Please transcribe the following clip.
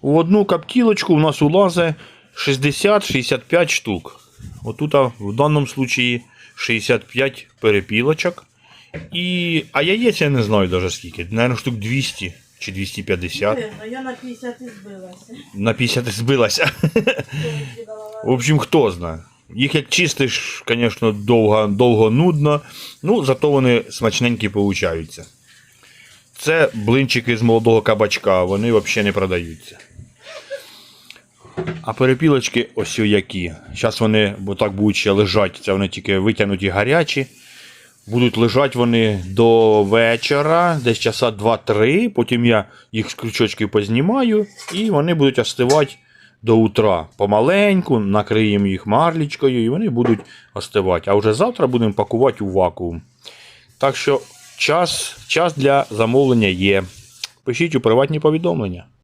У одну коптілочку у нас улазить 60-65 штук. Отут в даному случаї 65 перепілочок. І... А яєць я не знаю навіть скільки. Наверно, штук 200 чи 250. Дивно, я на 50 і збилася. На 50 збилася. В общем, хто знає. Їх як чистиш, звісно, довго, довго нудно, ну зато вони смачненькі получаються. Це блинчики з молодого кабачка, вони взагалі не продаються. А перепілочки ось які. Зараз вони, бо так будуть ще лежати, це вони тільки витягнуті гарячі. Будуть лежати вони до вечора, десь часа 2-3. Потім я їх з крючочки познімаю і вони будуть остивати до утра. Помаленьку, накриємо їх марлічкою і вони будуть остивати. А вже завтра будемо пакувати у вакуум. Так що час, час для замовлення є. Пишіть у приватні повідомлення.